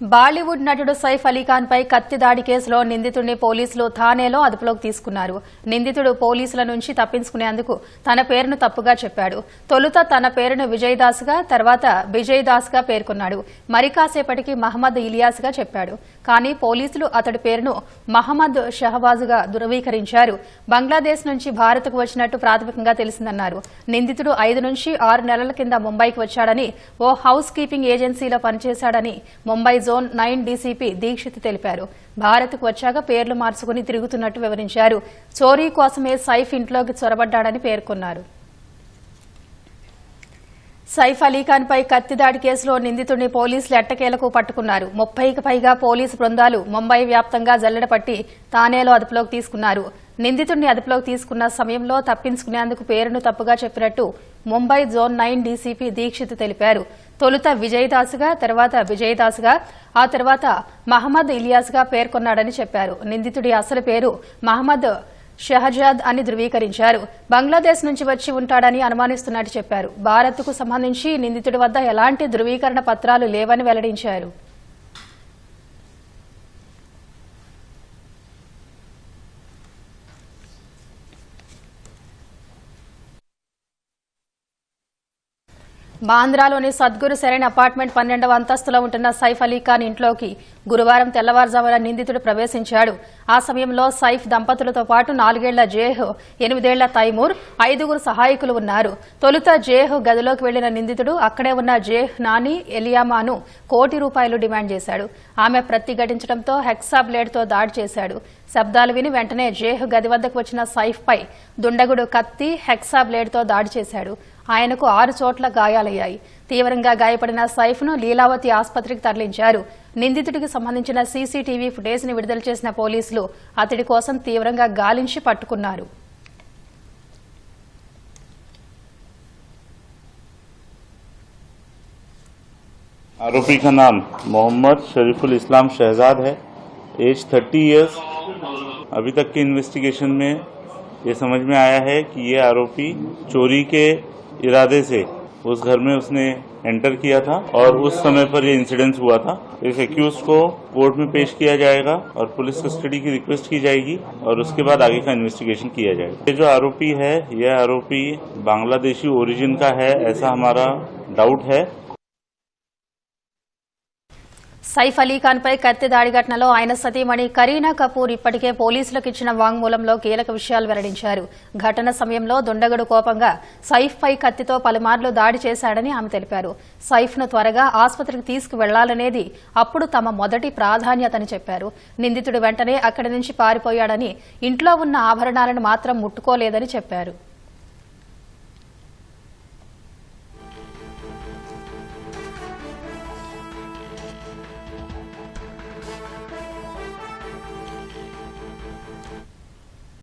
బాలీవుడ్ నటుడు సైఫ్ అలీఖాన్ పై కత్తి దాడి కేసులో నిందితుడిని పోలీసులు థానేలో అదుపులోకి తీసుకున్నారు. నిందితుడు పోలీసుల నుంచి తప్పించుకునేందుకు తన పేరును తప్పుగా చెప్పాడు. తొలుత తన పేరును విజయ్ దాస్గా తర్వాత విజయ్ దాస్గా పేర్కొన్నాడు. మరి కాసేపటికి మహమ్మద్ ఇలియాస్గా చెప్పాడు. కానీ పోలీసులు అతడి పేరును మహమ్మద్ షహబాజ్గా ధృవీకరించారు. బంగ్లాదేశ్ నుంచి భారత్కు వచ్చినట్టు ప్రాథమికంగా తెలిసిందన్నారు. నిందితుడు ఐదు నుంచి ఆరు నెలల కింద ముంబైకి వచ్చాడని ఓ హౌస్ కీపింగ్ ఏజెన్సీలో పనిచేశాడని Mumbai zone nine DCP Dikshit తెలిపారు. భారత్కు వచ్చాక పేర్లు మార్చుకుని తిరుగుతున్నట్టు వివరించారు. చోరీ కోసమే సైఫ్ ఇంట్లోకి చొరబడ్డాడని పేర్కొన్నారు. సైఫ్ అలీఖాన్పై కత్తిదాడి కేసులో నిందితుడిని పోలీసులు ఎట్టకేలకు పట్టుకున్నారు. ముప్పైకి పైగా పోలీసు బృందాలు ముంబై వ్యాప్తంగా జల్లెడపట్టి తానేలో అదుపులోకి తీసుకున్నారు. నిందితుడిని అదుపులోకి తీసుకున్న సమయంలో తప్పించుకునేందుకు పేరును తప్పుగా చెప్పినట్టు Mumbai zone nine DCP Dikshit తెలిపారు. తొలుత విజయదాసుగా తర్వాత విజయదాస్గా ఆ తర్వాత మహమ్మద్ ఇలియాస్గా పేర్కొన్నాడని చెప్పారు. నిందితుడి అసలు పేరు మహమ్మద్ షహజాద్ అని ధృవీకరించారు. బంగ్లాదేశ్ నుంచి వచ్చి ఉంటాడని అనుమానిస్తున్నట్టు చెప్పారు. భారత్కు సంబంధించి నిందితుడి వద్ద ఎలాంటి ధృవీకరణ పత్రాలు లేవని వెల్లడించారు. బాంద్రాలోని సద్గురు సెరైన్ అపార్ట్మెంట్ పన్నెండవ అంతస్తులో ఉంటున్న సైఫ్ అలీ ఖాన్ ఇంట్లోకి గురువారం తెల్లవారుజామున నిందితుడు ప్రవేశించాడు. ఆ సమయంలో సైఫ్ దంపతులతో పాటు నాలుగేళ్ళ జేహ్ ఎనిమిదేళ్ళ తైమూర్ ఐదుగురు సహాయకులు ఉన్నారు. తొలుత జేహ్ గదిలోకి వెళ్ళిన నిందితుడు అక్కడే ఉన్న జేహ్ నాని ఎలియామాను కోటి రూపాయలు డిమాండ్ చేశాడు. ఆమె ప్రతిఘటించడంతో హెక్సా బ్లేడ్తో దాడి చేశాడు. శబ్దాలు విని వెంటనే జేహ్ గది వద్దకు వచ్చిన సైఫ్పై దుండగుడు కత్తి హెక్సా బ్లేడ్తో దాడి చేశాడు. ఆయనకు ఆరు చోట్ల గాయాలయ్యాయి తీవ్రంగా గాయపడిన సైఫ్ను లీలావతి ఆసుపత్రికి తరలించారు నిందితుడికి సంబంధించిన సీసీటీవీ ఫుటేజ్ని విడుదల చేసిన పోలీసులు అతడి కోసం తీవ్రంగా గాలించి పట్టుకున్నారు आरोपी का नाम मोहम्मद शरीफुल इस्लाम शहजाद है एज 30 इयर्स अभी तक की इन्वेस्टिगेशन में ये समझ में आया है कि ये आरोपी चोरी के इरादे से उस घर में उसने एंटर किया था और उस समय पर ये इंसिडेंस हुआ था। इस एक्यूज को कोर्ट में पेश किया जाएगा और पुलिस कस्टडी की रिक्वेस्ट की जाएगी और उसके बाद आगे का इन्वेस्टिगेशन किया जाएगा। ये जो आरोपी है यह आरोपी बांग्लादेशी ओरिजिन का है, ऐसा हमारा डाउट है। సైఫ్ అలీఖాన్పై కత్తి దాడి ఘటనలో ఆయన సతీమణి కరీనా కపూర్ ఇప్పటికే పోలీసులకు ఇచ్చిన వాంగ్మూలంలో కీలక విషయాలు వెల్లడించారు. ఘటన సమయంలో దుండగుడు కోపంగా సైఫ్పై కత్తితో పలుమార్లు దాడి చేశాడని ఆమె తెలిపారు. సైఫ్ను త్వరగా ఆసుపత్రికి తీసుకువెళ్ళాలనేది అప్పుడు తమ మొదటి ప్రాధాన్యతని చెప్పారు. నిందితుడు వెంటనే అక్కడి నుంచి పారిపోయాడని ఇంట్లో ఉన్న ఆభరణాలను మాత్రం ముట్టుకోలేదని చెప్పారు.